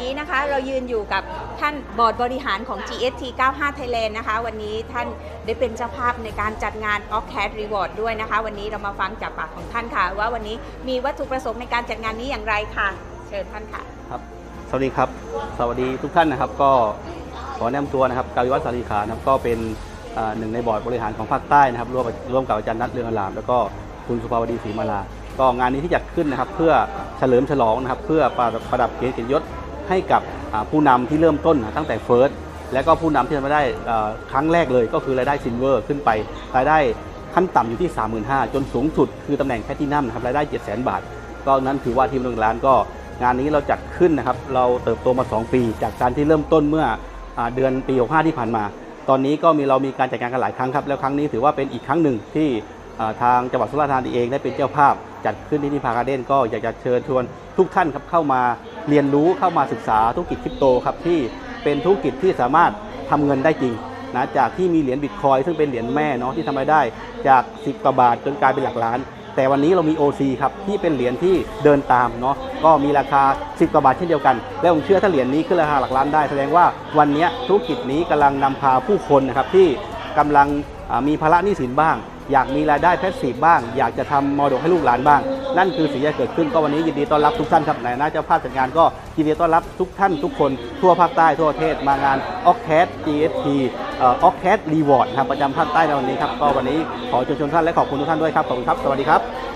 นี้นะคะเรายืนอยู่กับท่านบอร์ดบริหารของ GST 95 Thailand นะคะ วันนี้ท่านได้เป็นเจ้าภาพในการจัดงาน o c c a t Reward ด้วยนะคะ วันนี้เรามาฟังจากปากของท่านค่ะ ว่าวันนี้มีวัตถุประสงค์ในการจัดงานนี้อย่างไรค่ะ เชิญท่านค่ะครับ สวัสดีครับ สวัสดีทุกท่านนะครับ ก็ขอแนะนำตัวนะครับกาวิวัฒน์สารีขานะครับก็เป็นหนึ่งในบอร์ดบริหารของภาคใต้นะครับร่วมร่วมกับอาจารย์นัทเรืองอาราม แล้วก็คุณสุภาวดีศรีมาลาก็งานนี้ที่จัดขึ้นนะครับ เพื่อเฉลิมฉลองนะครับ เพื่อประดับประดับเกียรติยศ ให้กับผู้นำที่เริ่มต้นตั้งแต่เฟิร์สและก็ผู้นำที่ทำมาได้ครั้งแรกเลยก็คือรายได้ซิลเวอร์ขึ้นไป รายได้ขั้นต่ำอยู่ที่ 35,000 จนสูงสุดคือตำแหน่งแพลตินัมนะครับรายได้ 7 0 0 0 0 บาท ก็นั้นถือว่าทีมหนึ่งล้านก็ งานนี้เราจัดขึ้นนะครับเราเติบโตมา 2 ปี จากการที่เริ่มต้นเมื่ออเดือนปี 65 ที่ผ่านมา ตอนนี้ก็มีเรามีการจัดงานกันหลายครั้งครับแล้วครั้งนี้ถือว่าเป็นอีกครั้งหนึ่งที่ทางจังหวัดสุราษฎร์ธานีเองได้เป็นเจ้าภาพ จัดขึ้นที่นิพาการ์เด้นก็อยากจะเชิญชวนทุกท่านครับเข้ามาเรียนรู้เข้ามาศึกษาธุรกิจคริปโตครับที่เป็นธุรกิจที่สามารถทำเงินได้จริงนะจากที่มีเหรียญบิตคอยซึ่งเป็นเหรียญแม่เนาะที่ทำรายได้จาก 10กว่าบาทจนกลายเป็นหลักล้าน แต่วันนี้เรามี OC ครับที่เป็นเหรียญที่เดินตามเนาะก็มีราคา 10กว่าบาทเช่นเดียวกัน และผมเชื่อถ้าเหรียญนี้ขึ้นราคาหลักล้านได้ แสดงว่าวันนี้ธุรกิจนี้กำลังนำพาผู้คนนะครับที่กำลังมีภาระหนี้สินบ้าง อยากมีรายได้แพสซีฟบ้าง อยากจะทำมรดกให้ลูกหลานบ้าง นั่นคือสิ่งที่เกิดขึ้นก็วันนี้ยินดีต้อนรับทุกท่านครับในหน้าเจ้าภาพจัดงานก็ยินดีต้อนรับทุกท่านทุกคนทั่วภาคใต้ทั่วประเทศมางาน o c c a t GST เอ่อ o c c a t Reward นะครับประจำภาคใต้ในวันนี้ครับก็วันนี้ขอเชิญชวนท่านและขอบคุณทุกท่านด้วยครับขอบคุณครับสวัสดีครับ